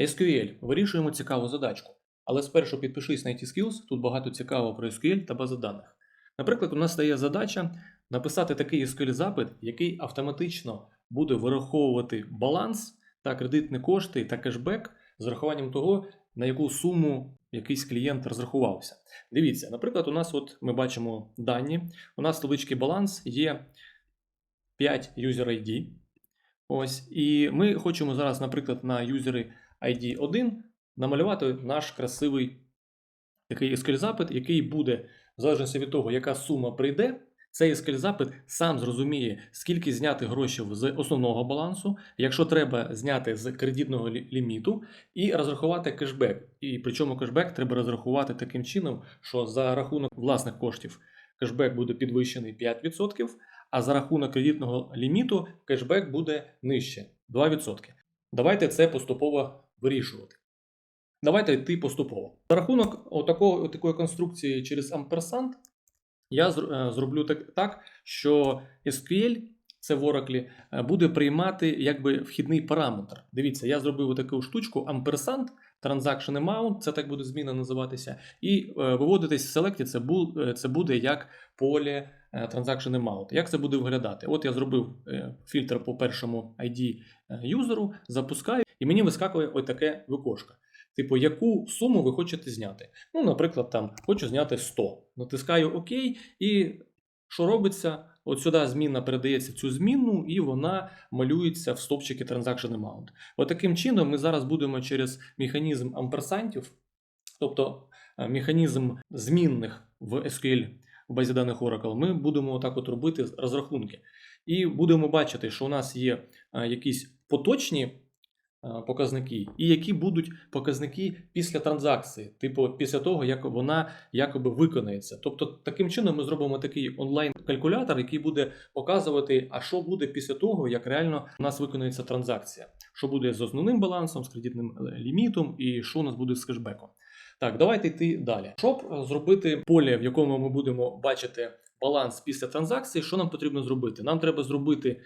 SQL. Вирішуємо цікаву задачку. Але спершу підпишись на IT Skills, тут багато цікавого про SQL та бази даних. Наприклад, у нас стає задача написати такий SQL-запит, який автоматично буде вираховувати баланс та кредитні кошти та кешбек з рахуванням того, на яку суму якийсь клієнт розрахувався. Дивіться, наприклад, у нас от ми бачимо дані. У нас таблички баланс є 5 user ID. Ось, і ми хочемо зараз, наприклад, на юзери ID 1 намалювати наш красивий такий SQL-запит, який буде, в залежності від того, яка сума прийде, цей SQL-запит сам зрозуміє, скільки зняти грошей з основного балансу, якщо треба зняти з кредитного ліміту, і розрахувати кешбек. І причому кешбек треба розрахувати таким чином, що за рахунок власних коштів кешбек буде підвищений 5%, а за рахунок кредитного ліміту кешбек буде нижче 2%. Давайте це поступово вирішувати. Давайте йти поступово. За рахунок отакого, такої конструкції через амперсант я е, зроблю так, так, що SQL, це в Oracle, е, буде приймати якби вхідний параметр. Дивіться, я зробив таку штучку амперсант, transaction amount, це так буде зміна називатися, і е, виводитись в селекті це, бу, е, це буде як поле е, transaction amount. Як це буде виглядати? От я зробив е, фільтр по першому ID юзеру, запускаю, і мені вискакує ось таке викошко. Типу, яку суму ви хочете зняти? Ну, наприклад, там хочу зняти 100. Натискаю ОК, і що робиться? От сюди зміна передається в цю змінну, і вона малюється в стопчики Transaction Amount. От таким чином ми зараз будемо через механізм амперсантів, тобто е, механізм змінних в SQL в базі даних Oracle, ми будемо отак от робити розрахунки. І будемо бачити, що у нас є е, якісь поточні показники, і які будуть показники після транзакції, типу після того, як вона якоби виконається. Тобто, таким чином ми зробимо такий онлайн-калькулятор, який буде показувати, а що буде після того, як реально у нас виконується транзакція, що буде з основним балансом, з кредитним е, лімітом, і що у нас буде з кешбеком. Так, давайте йти далі. Щоб е, зробити поле, в якому ми будемо бачити баланс після транзакції, що нам потрібно зробити? Нам треба зробити,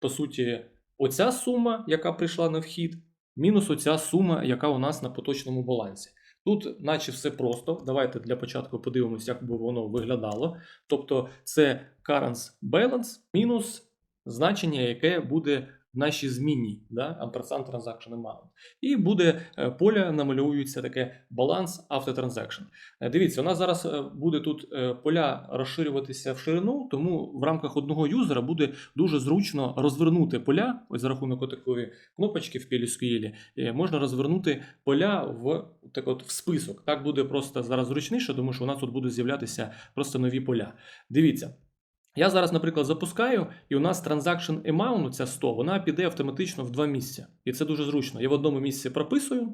по суті, оця сума, яка прийшла на вхід, мінус оця сума, яка у нас на поточному балансі. Тут, наче все просто. Давайте для початку подивимося, як би воно виглядало. Тобто, це current balance мінус значення, яке буде в нашій зміні, да? ampersand transaction amount. І буде е, поля, намалюється таке баланс transaction. Е, Дивіться, у нас зараз е, буде тут поля розширюватися в ширину, тому в рамках одного юзера буде дуже зручно розвернути поля, ось за рахунок такої кнопочки в PLSQL, можна розвернути поля в так от в список. Так буде просто зараз зручніше, тому що у нас тут будуть з'являтися просто нові поля. Дивіться. Я зараз, наприклад, запускаю, і у нас transaction amount, ця 100, вона піде автоматично в два місця. І це дуже зручно. Я в одному місці прописую,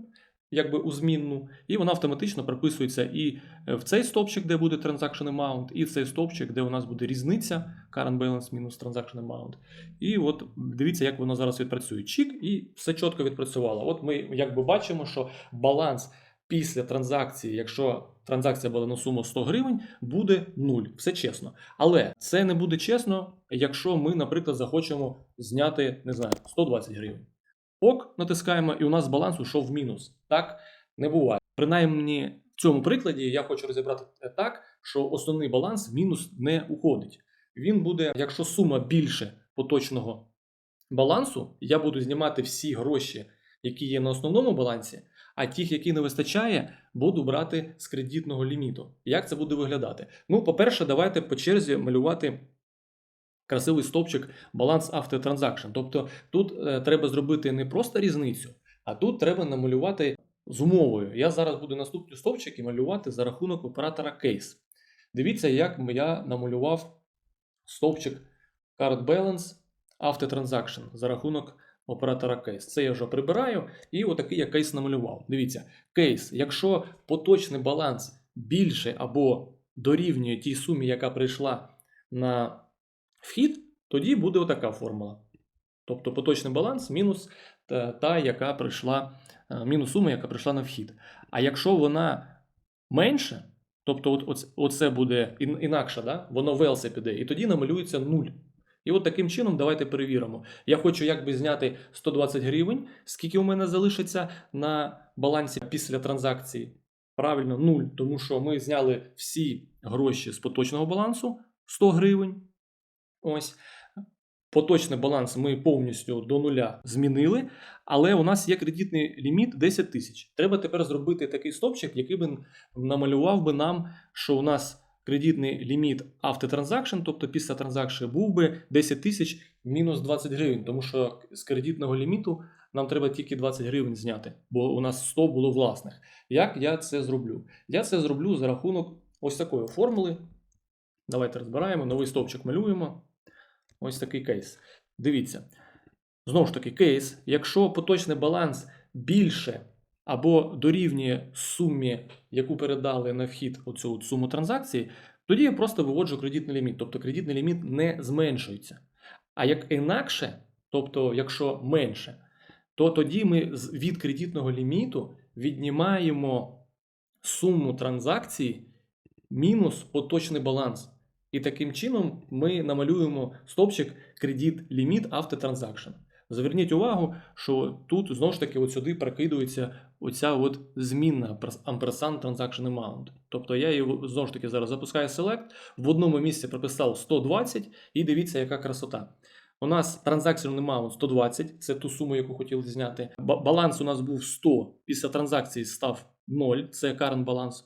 якби у змінну, і вона автоматично прописується і е, в цей стовпчик, де буде transaction amount, і в цей стовпчик, де у нас буде різниця current balance мінус transaction amount. І от дивіться, як воно зараз відпрацює. Чік, і все чітко відпрацювало. От ми якби бачимо, що баланс після транзакції, якщо транзакція була на суму 100 гривень, буде 0. Все чесно. Але це не буде чесно, якщо ми, наприклад, захочемо зняти, не знаю, 120 гривень. Ок, натискаємо, і у нас баланс ушов в мінус. Так не буває. Принаймні, в цьому прикладі я хочу розібрати так, що основний баланс мінус не уходить. Він буде, якщо сума більше поточного балансу, я буду знімати всі гроші, які є на основному балансі, а тих, які не вистачає, буду брати з кредитного ліміту. Як це буде виглядати? Ну, по-перше, давайте по черзі малювати красивий стовпчик баланс transaction. Тобто тут е, треба зробити не просто різницю, а тут треба намалювати з умовою. Я зараз буду наступні стовпчики малювати за рахунок оператора case. Дивіться, як я намалював стовпчик card balance transaction за рахунок оператора кейс. Це я вже прибираю, і отакий я кейс намалював. Дивіться, кейс, якщо поточний баланс більше або дорівнює тій сумі, яка прийшла на вхід, тоді буде отака формула. Тобто поточний баланс мінус та, та яка прийшла, е, мінус сума, яка прийшла на вхід. А якщо вона менше, тобто от, оце буде інакше, да? воно в піде, і тоді намалюється 0. І от таким чином давайте перевіримо. Я хочу якби зняти 120 гривень, скільки у мене залишиться на балансі після транзакції. Правильно, 0, тому що ми зняли всі гроші з поточного балансу 100 гривень. Ось. Поточний баланс ми повністю до нуля змінили, але у нас є кредитний ліміт 10 тисяч. Треба тепер зробити такий стопчик, який би намалював би нам, що у нас кредитний ліміт автотранзакшн, тобто після транзакції був би 10 тисяч мінус 20 гривень, тому що з кредитного ліміту нам треба тільки 20 гривень зняти, бо у нас 100 було власних. Як я це зроблю? Я це зроблю за рахунок ось такої формули. Давайте розбираємо, новий стовпчик малюємо. Ось такий кейс. Дивіться. Знову ж таки, кейс, якщо поточний баланс більше або дорівнює сумі, яку передали на вхід оцю суму транзакції, тоді я просто виводжу кредитний ліміт. Тобто кредитний ліміт не зменшується. А як інакше, тобто, якщо менше, то тоді ми від кредитного ліміту віднімаємо суму транзакції мінус поточний баланс. І таким чином ми намалюємо стопчик кредит ліміт автотранзакшн. Зверніть увагу, що тут знову ж таки от сюди прикидується оця от змінна ampersand transaction amount. Тобто я її знову ж таки зараз запускаю select, в одному місці прописав 120 і дивіться, яка красота. У нас транзакційний amount 120, це ту суму, яку хотіли зняти. Баланс у нас був 100, після транзакції став 0, це current баланс.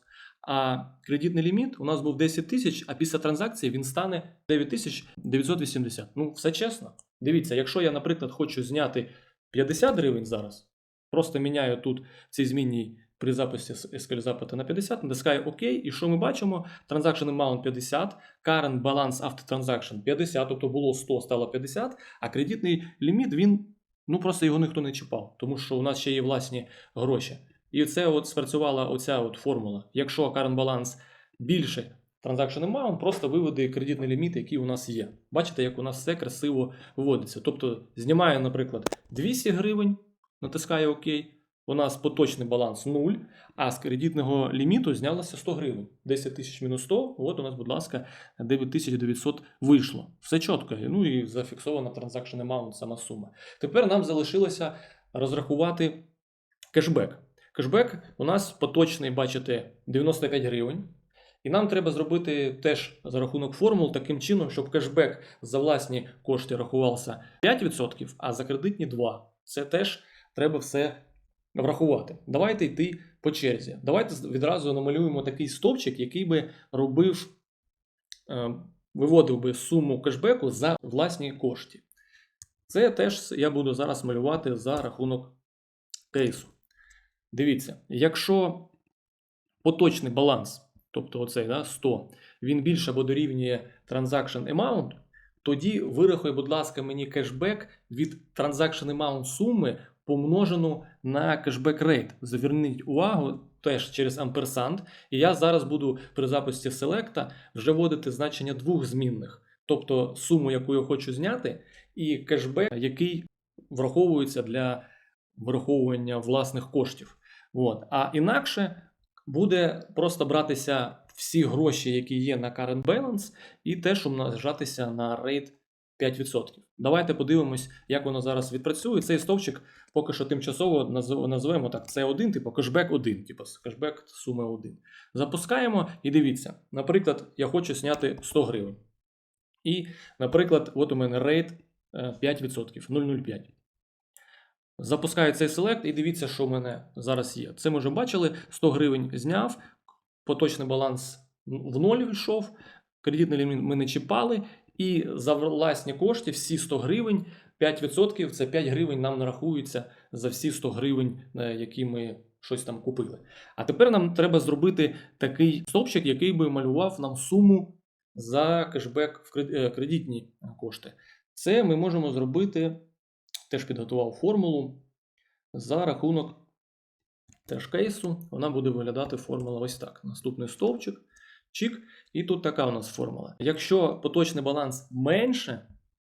А кредитний ліміт у нас був 10 тисяч, а після транзакції він стане 9980. Ну, все чесно. Дивіться, якщо я, наприклад, хочу зняти 50 гривень зараз, просто міняю тут в цій змінній при записі SQL запиту на 50, натискаю ОК, і що ми бачимо? Transaction amount 50, current balance after transaction 50, тобто було 100, стало 50, а кредитний ліміт, він, ну просто його ніхто не чіпав, тому що у нас ще є власні гроші. І це от спрацювала оця от формула. Якщо current balance більше transaction amount, просто виведи кредитний ліміт, який у нас є. Бачите, як у нас все красиво виводиться. Тобто знімаю, наприклад, 200 гривень, натискаю ОК, у нас поточний баланс 0, а з кредитного ліміту знялося 100 гривень. 10 тисяч мінус 100, от у нас, будь ласка, 9900 вийшло. Все чітко. Ну і зафіксована transaction amount, сама сума. Тепер нам залишилося розрахувати кешбек. Кешбек у нас поточний, бачите, 95 гривень. І нам треба зробити теж за рахунок формул таким чином, щоб кешбек за власні кошти рахувався 5%, а за кредитні 2%. Це теж треба все врахувати. Давайте йти по черзі. Давайте відразу намалюємо такий стовпчик, який би робив, е, виводив би суму кешбеку за власні кошти. Це теж я буду зараз малювати за рахунок кейсу. Дивіться, якщо поточний баланс, тобто оцей да, 100, він більше або дорівнює transaction amount, тоді вирахуй, будь ласка, мені кешбек від transaction amount суми помножену на кешбек рейт. Зверніть увагу теж через амперсанд. І я зараз буду при записі селекта вже вводити значення двох змінних, тобто суму, яку я хочу зняти, і кешбек, який враховується для враховування власних коштів. От. А інакше буде просто братися всі гроші, які є на current balance, і теж умножатися на рейт 5%. Давайте подивимось, як воно зараз відпрацює. Цей стовпчик поки що тимчасово назвемо так: це 1, типу кешбек 1, типу кешбек суми 1. Запускаємо і дивіться, наприклад, я хочу зняти 100 гривень. І, наприклад, от у мене рейт е, 5%, 0,05. Запускаю цей селект і дивіться, що в мене зараз є. Це ми вже бачили: 100 гривень зняв, поточний баланс в ноль йшов, кредитний ліміт ми не чіпали, і за власні кошти всі 100 гривень, 5% це 5 гривень нам нарахується за всі 100 гривень, е, які ми щось там купили. А тепер нам треба зробити такий стовпчик, який би малював нам суму за кешбек в е, кредитні кошти. Це ми можемо зробити, теж підготував формулу за рахунок теж кейсу. Вона буде виглядати формула ось так. Наступний стовпчик, чік, і тут така у нас формула. Якщо поточний баланс менше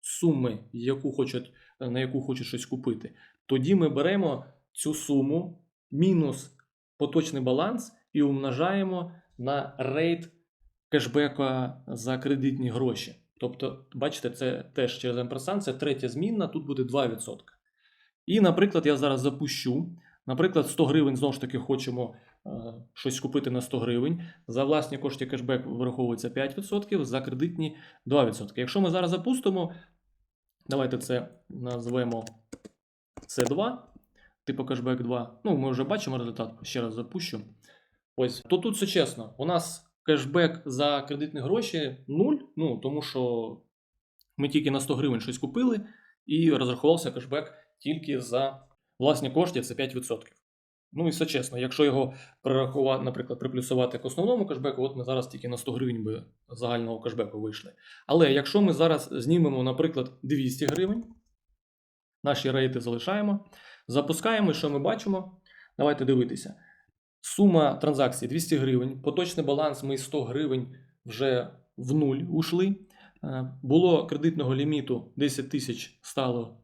суми, яку хочуть, на яку хочуть щось купити, тоді ми беремо цю суму мінус поточний баланс і умножаємо на рейт кешбека за кредитні гроші. Тобто, бачите, це теж через амперсанд, це третя змінна, тут буде 2%. І, наприклад, я зараз запущу. Наприклад, 100 гривень знову ж таки хочемо е, щось купити на 100 гривень. За власні кошти кешбек вираховується 5%, за кредитні 2%. Якщо ми зараз запустимо, давайте це назвемо C2, типу кешбек 2. Ну, ми вже бачимо результат, ще раз запущу. Ось, то тут все чесно. У нас кешбек за кредитні гроші 0, ну, тому що ми тільки на 100 гривень щось купили, і розрахувався кешбек тільки за власні кошти, це 5%. Ну і все чесно, якщо його перерахувати, наприклад, приплюсувати к основному кешбеку, от ми зараз тільки на 100 гривень би загального кешбеку вийшли. Але якщо ми зараз знімемо, наприклад, 200 гривень, наші рейти залишаємо, запускаємо, і що ми бачимо? Давайте дивитися. Сума транзакцій 200 гривень, поточний баланс ми 100 гривень вже в нуль ушли. Е, Було кредитного ліміту 10 тисяч стало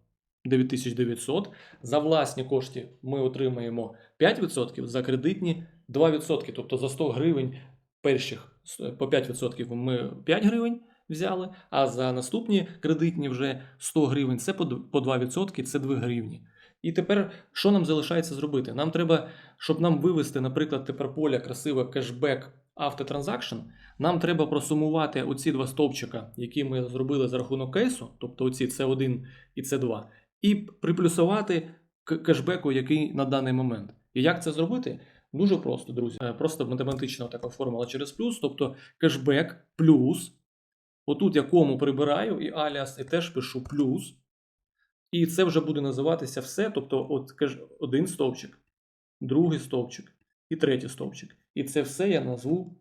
9900. За власні кошти ми отримаємо 5%, за кредитні 2%. Тобто за 100 гривень перших по 5% ми 5 гривень взяли, а за наступні кредитні вже 100 гривень це по 2%, це 2 гривні. І тепер що нам залишається зробити? Нам треба, щоб нам вивести, наприклад, тепер поля красиве кешбек автотранзакшн, нам треба просумувати оці два стовпчика, які ми зробили за рахунок кейсу, тобто оці C1 і C2, і приплюсувати кешбеку, який на даний момент. І як це зробити? Дуже просто, друзі. Е, Просто математична така формула через плюс, тобто кешбек плюс. Отут я кому прибираю і аліас, і теж пишу плюс. І це вже буде називатися все. Тобто, от один стовпчик, другий стовпчик і третій стовпчик. І це все я назву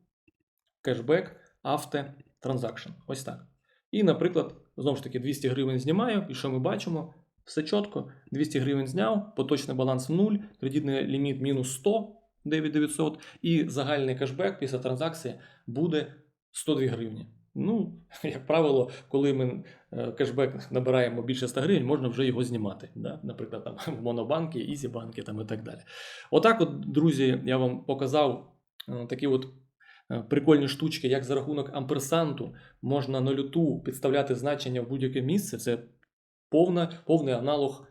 кешбек автотранзакшн. Ось так. І, наприклад, знову ж таки, 200 гривень знімаю, і що ми бачимо? Все чітко. 200 гривень зняв, поточний баланс 0, кредитний ліміт мінус 100, 9900, і загальний кешбек після транзакції буде 102 гривні. Ну, як правило, коли ми е, кешбек набираємо більше 100 гривень, можна вже його знімати. Да? Наприклад, там в Монобанки, Ізібанки там і так далі. Отак, от, друзі, я вам показав е, такі от е, прикольні штучки, як за рахунок амперсанту можна на люту підставляти значення в будь-яке місце. Це повна, повний аналог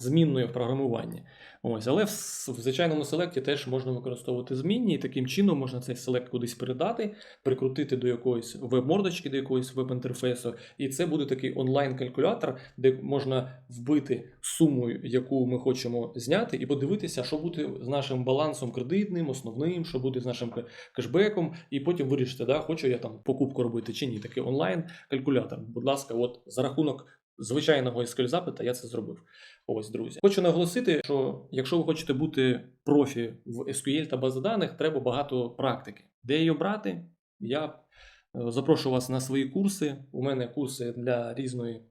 змінної в програмуванні. Ось, але в, в звичайному селекті теж можна використовувати змінні, і таким чином можна цей селект кудись передати, прикрутити до якоїсь веб-мордочки, до якоїсь веб-інтерфейсу. І це буде такий онлайн-калькулятор, де можна вбити суму, яку ми хочемо зняти, і подивитися, що буде з нашим балансом кредитним, основним, що буде з нашим кешбеком, і потім вирішити, да, хочу я там покупку робити чи ні. Такий онлайн-калькулятор. Будь ласка, от за рахунок звичайного SQL запита я це зробив. Ось, друзі. Хочу наголосити, що якщо ви хочете бути профі в SQL та бази даних, треба багато практики. Де її брати? Я е, запрошую вас на свої курси. У мене курси для різної.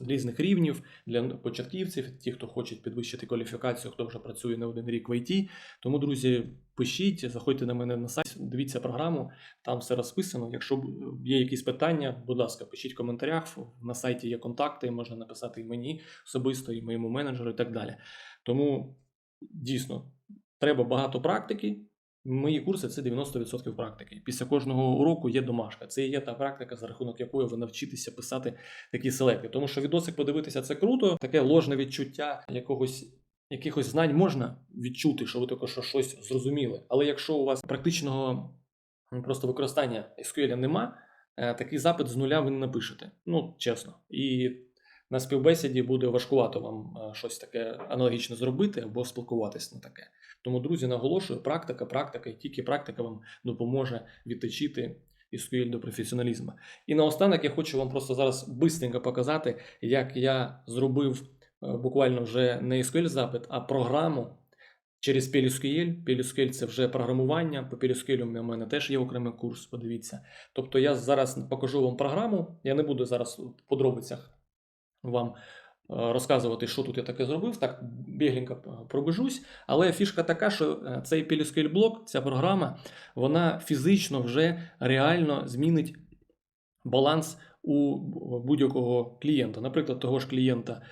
Різних рівнів для початківців, ті, хто хоче підвищити кваліфікацію, хто вже працює не один рік в ІТ. Тому, друзі, пишіть, заходьте на мене на сайт, дивіться програму, там все розписано. Якщо є якісь питання, будь ласка, пишіть в коментарях. На сайті є контакти, можна написати і мені особисто, і моєму менеджеру, і так далі. Тому дійсно треба багато практики. Мої курси це 90% практики. Після кожного уроку є домашка. Це є та практика, за рахунок якої ви навчитеся писати такі селекти. Тому що відосик подивитися це круто, таке ложне відчуття якогось. Якихось знань можна відчути, що ви тільки що щось зрозуміли. Але якщо у вас практичного просто використання SQL нема, е, такий запит з нуля ви не напишете. Ну, чесно. І на співбесіді буде важкувато вам е, щось таке аналогічне зробити або спілкуватись на таке. Тому, друзі, наголошую, практика, практика, і тільки практика вам допоможе відточити SQL до професіоналізму. І наостанок я хочу вам просто зараз бистренько показати, як я зробив е, буквально вже не SQL запит, а програму через PLSQL. PLSQL – це вже програмування. По PLSQL у мене теж є окремий курс, подивіться. Тобто я зараз покажу вам програму. Я не буду зараз в подробицях вам е, розказувати, що тут я таке зробив. Так бігленько е, пробежусь. Але фішка така, що е, цей PLSQL блок, ця програма, вона фізично вже реально змінить баланс у будь-якого клієнта. Наприклад, того ж клієнта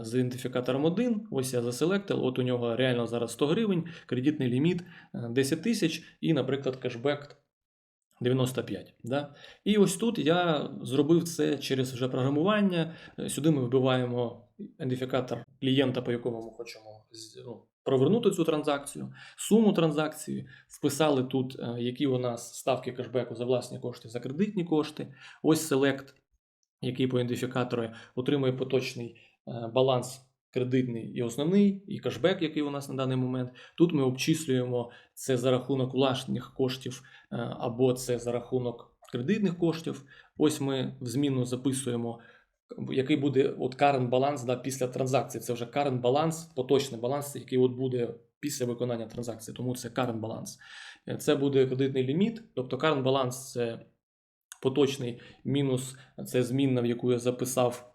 з ідентифікатором 1, ось я заселектив, от у нього реально зараз 100 гривень, кредитний ліміт е, 10 тисяч і, наприклад, кешбек 95. Да? І ось тут я зробив це через вже програмування. Сюди ми вбиваємо ідентифікатор клієнта, по якому ми хочемо ну, провернути цю транзакцію, суму транзакції, вписали тут, е, які у нас ставки кешбеку за власні кошти, за кредитні кошти. Ось селект, який по ідентифікатору отримує поточний е, баланс кредитний і основний, і кешбек, який у нас на даний момент. Тут ми обчислюємо це за рахунок власних коштів е, або це за рахунок кредитних коштів. Ось ми в зміну записуємо, який буде current баланс да, після транзакції. Це вже current баланс, поточний баланс, який от буде після виконання транзакції. Тому це current баланс. Е, Це буде кредитний ліміт, тобто current баланс це поточний мінус, це змінна, в яку я записав.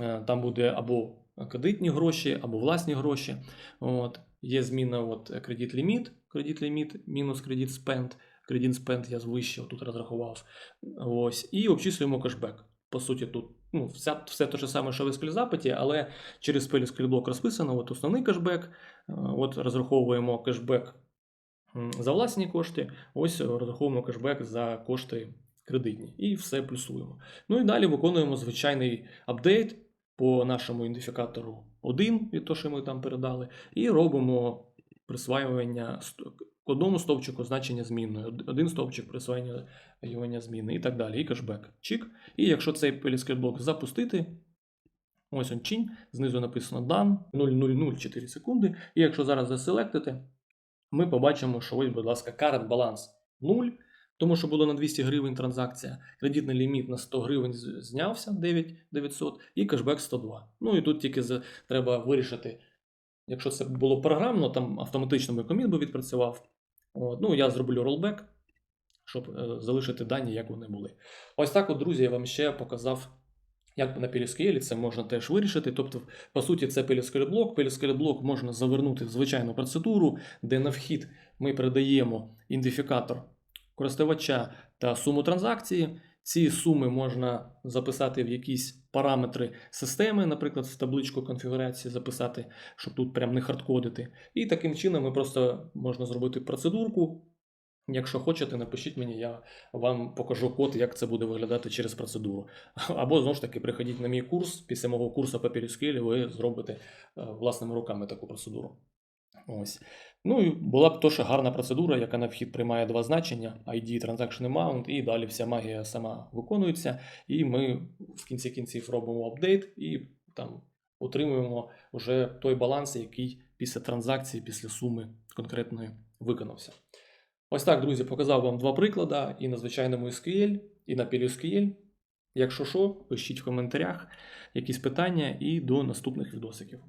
Е, Там буде або кредитні гроші, або власні гроші. От. Є зміна от, кредит ліміт, кредит ліміт, мінус кредит спенд. Кредит спенд я вище тут розрахував. Ось. І обчислюємо кешбек. По суті, тут ну, вся, все те ж саме, що в SQL але через SQL блок розписано. От основний кешбек. Е, От розраховуємо кешбек за власні кошти. Ось розраховуємо кешбек за кошти кредитні. І все плюсуємо. Ну і далі виконуємо звичайний апдейт по нашому ідентифікатору 1 від того, що ми там передали, і робимо присваювання одному стовпчику значення змінної, один стовпчик присваювання зміни і так далі. І кешбек. Чик. І якщо цей PLSQL блок запустити, ось он чинь, знизу написано done 0,004 секунди. І якщо зараз заселектити, ми побачимо, що ось, будь ласка, current баланс 0, тому що було на 200 гривень транзакція, кредитний ліміт на 100 гривень знявся 9900 і кешбек 102. Ну і тут тільки треба вирішити, якщо це було програмно, там автоматично би коміт би відпрацював. От, ну, я зроблю ролбек, щоб е, залишити дані, як вони були. Ось так, от, друзі, я вам ще показав. Як на PLSQL це можна теж вирішити. Тобто, по суті, це PLSQL блок. PLSQL блок можна завернути в звичайну процедуру, де на вхід ми передаємо ідентифікатор користувача та суму транзакції. Ці суми можна записати в якісь параметри системи, наприклад, в табличку конфігурації записати, щоб тут прям не хардкодити. І таким чином ми просто можна зробити процедурку. Якщо хочете, напишіть мені, я вам покажу код, як це буде виглядати через процедуру. Або знову ж таки приходіть на мій курс. Після мого курсу по PLSQL ви зробите е, власними руками таку процедуру. Ось. Ну і була б теж гарна процедура, яка на вхід приймає два значення: ID, Transaction Amount, і далі вся магія сама виконується. І ми в кінці кінців робимо апдейт і там отримуємо вже той баланс, який після транзакції, після суми конкретної виконався. Ось так, друзі, показав вам два приклади і на звичайному SQL, і на PLSQL. Якщо що, пишіть в коментарях якісь питання і до наступних відосиків.